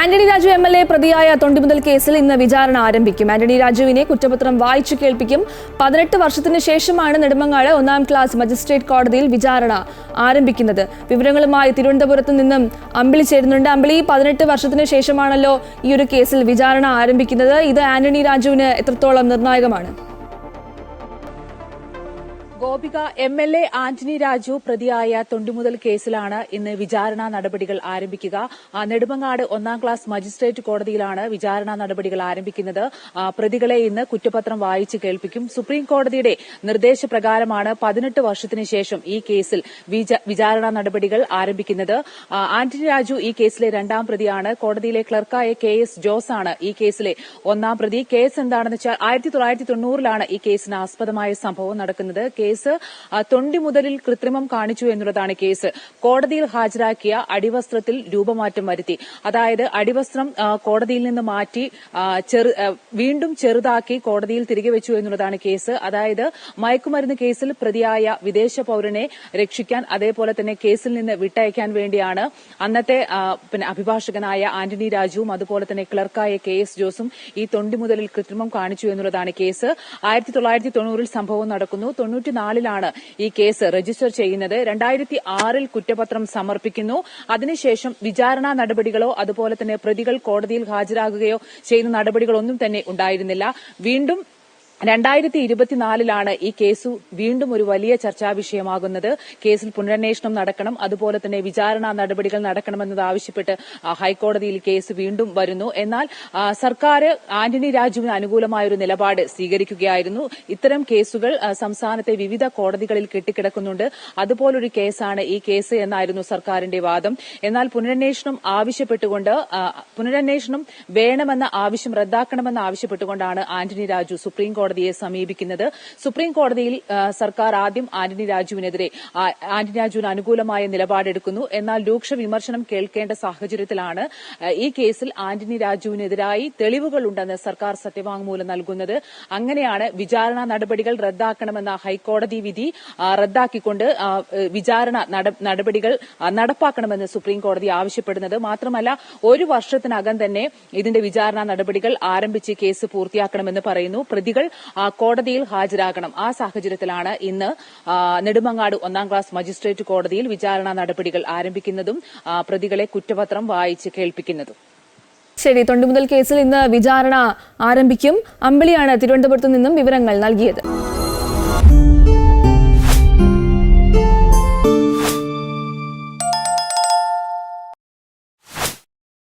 Antony Raju M L A പ്രതിയായ തൊണ്ടിമുതൽ കേസിൽ ഇന്ന് വിചാരണ ആരംഭിക്കും. ആന്റണി രാജുവിനെ കുറ്റപത്രം വായിച്ചു കേൾപ്പിക്കും. പതിനെട്ട് വർഷത്തിന് ശേഷമാണ് നെടുമങ്ങാട് ഒന്നാം ക്ലാസ് മജിസ്ട്രേറ്റ് കോടതിയിൽ വിചാരണ ആരംഭിക്കുന്നത്. വിവരങ്ങളുമായി തിരുവനന്തപുരത്ത് നിന്നും അമ്പിളി ചേരുന്നുണ്ട്. അമ്പിളി പതിനെട്ട് വർഷത്തിന് ശേഷമാണല്ലോ ഈ ഒരു കേസിൽ വിചാരണ ആരംഭിക്കുന്നത്. ഇത് ആന്റണി രാജുവിന് എത്രത്തോളം നിർണായകമാണ്? Gopika M L A Antony Raju പ്രതിയായ തൊണ്ടിമുതൽ കേസിലാണ് ഇന്ന് വിചാരണ നടപടികൾ ആരംഭിക്കുക. നെടുമങ്ങാട് ഒന്നാം ക്ലാസ് മജിസ്ട്രേറ്റ് കോടതിയിലാണ് വിചാരണ നടപടികൾ ആരംഭിക്കുന്നത്. പ്രതികളെ ഇന്ന് കുറ്റപത്രം വായിച്ച് കേൾപ്പിക്കും. സുപ്രീം കോടതിയുടെ നിർദ്ദേശപ്രകാരമാണ് പതിനെട്ട് വർഷത്തിന് ശേഷം ഈ കേസിൽ വിചാരണാ നടപടികൾ ആരംഭിക്കുന്നത്. ആന്റണി രാജു ഈ കേസിലെ രണ്ടാം പ്രതിയാണ്. കോടതിയിലെ ക്ലർക്കായ കെ എസ് ജോസ് ആണ് ഈ കേസിലെ ഒന്നാം പ്രതി. കേസ് എന്താണെന്ന് വെച്ചാൽ ആയിരത്തി തൊള്ളായിരത്തി തൊണ്ണൂറിലാണ് ഈ കേസിന് ആസ്പദമായ സംഭവം നടക്കുന്നത്. കേസ് തൊണ്ടി മുതലിൽ കൃത്രിമം കാണിച്ചു എന്നുള്ളതാണ് കേസ്. കോടതിയിൽ ഹാജരാക്കിയ അടിവസ്ത്രത്തിൽ രൂപമാറ്റം വരുത്തി. അതായത് അടിവസ്ത്രം കോടതിയിൽ നിന്ന് മാറ്റി വീണ്ടും ചെറുതാക്കി കോടതിയിൽ തിരികെ വെച്ചു എന്നുള്ളതാണ് കേസ്. അതായത് മയക്കുമരുന്ന് കേസിൽ പ്രതിയായ വിദേശ പൌരനെ രക്ഷിക്കാൻ അതേപോലെ തന്നെ കേസിൽ നിന്ന് വിട്ടയക്കാൻ വേണ്ടിയാണ് അന്നത്തെ പിന്നെ അഭിഭാഷകനായ ആന്റണി രാജുവും അതുപോലെ തന്നെ ക്ലർക്കായ കെ എസ് ജോസും ഈ തൊണ്ടി മുതലിൽ കൃത്രിമം കാണിച്ചു എന്നുള്ളതാണ് കേസ്. ആയിരത്തി തൊള്ളായിരത്തി തൊണ്ണൂറിൽ സംഭവം നടക്കുന്നു. തൊണ്ണൂറ്റിനാലിലാണ് ഈ കേസ് രജിസ്റ്റർ ചെയ്യുന്നത്. രണ്ടായിരത്തി ആറിൽ കുറ്റപത്രം സമർപ്പിക്കുന്നു. അതിനുശേഷം വിചാരണാ നടപടികളോ അതുപോലെ തന്നെ പ്രതികൾ കോടതിയിൽ ഹാജരാകുകയോ ചെയ്യുന്ന നടപടികളൊന്നും തന്നെ ഉണ്ടായിരുന്നില്ല. വീണ്ടും രണ്ടായിരത്തി ഇരുപത്തിനാലിലാണ് ഈ കേസ് വീണ്ടും ഒരു വലിയ ചർച്ചാ വിഷയമാകുന്നത് കേസിൽ പുനരന്വേഷണം നടക്കണം അതുപോലെ തന്നെ വിചാരണ നടപടികൾ നടക്കണമെന്നത് ആവശ്യപ്പെട്ട് ഹൈക്കോടതിയിൽ കേസ് വീണ്ടും വരുന്നു. എന്നാൽ സർക്കാർ ആന്റണി രാജുവിന് അനുകൂലമായ ഒരു നിലപാട് സ്വീകരിക്കുകയായിരുന്നു. ഇത്തരം കേസുകൾ സംസ്ഥാനത്തെ വിവിധ കോടതികളിൽ കെട്ടിക്കിടക്കുന്നുണ്ട്. അതുപോലൊരു കേസാണ് ഈ കേസ് എന്നായിരുന്നു സർക്കാരിന്റെ വാദം. എന്നാൽ പുനരന്വേഷണം ആവശ്യപ്പെട്ടുകൊണ്ട് പുനരന്വേഷണം വേണമെന്ന ആവശ്യം റദ്ദാക്കണമെന്ന് ആവശ്യപ്പെട്ടുകൊണ്ടാണ് ആന്റണി രാജു സുപ്രീം കോടതിയെ സമീപിക്കുന്നത്. സുപ്രീം കോടതിയിൽ സർക്കാർ ആദ്യം ആന്റണി രാജുവിനെതിരെ ആന്റണി രാജുവിന് അനുകൂലമായ നിലപാടെടുക്കുന്നു. എന്നാൽ രൂക്ഷ വിമർശനം കേൾക്കേണ്ട സാഹചര്യത്തിലാണ് ഈ കേസിൽ ആന്റണി രാജുവിനെതിരായി തെളിവുകളുണ്ടെന്ന് സർക്കാർ സത്യവാങ്മൂലം നൽകുന്നത്. അങ്ങനെയാണ് വിചാരണ നടപടികൾ റദ്ദാക്കണമെന്ന ഹൈക്കോടതി വിധി റദ്ദാക്കിക്കൊണ്ട് വിചാരണ നടപടികൾ നടപ്പാക്കണമെന്ന് സുപ്രീം കോടതി ആവശ്യപ്പെടുന്നത്. മാത്രമല്ല ഒരു വർഷത്തിനകം തന്നെ ഇതിന്റെ വിചാരണ നടപടികൾ ആരംഭിച്ച് കേസ് പൂർത്തിയാക്കണമെന്ന് പറയുന്നു. പ്രതികൾ കോടതിയിൽ ഹാജരാകണം. ആ സാഹചര്യത്തിലാണ് ഇന്ന് നെടുമങ്ങാട് ഒന്നാം ക്ലാസ് മജിസ്ട്രേറ്റ് കോടതിയിൽ വിചാരണ നടപടികൾ ആരംഭിക്കുന്നതും പ്രതികളെ കുറ്റപത്രം വായിച്ച് കേൾപ്പിക്കുന്നതും. ശരി തൊണ്ടുമുതൽ കേസിൽ ഇന്ന് വിചാരണ ആരംഭിക്കും. അമ്പിളിയാണ് തിരുവനന്തപുരത്ത് നിന്നും വിവരങ്ങൾ നൽകിയത്.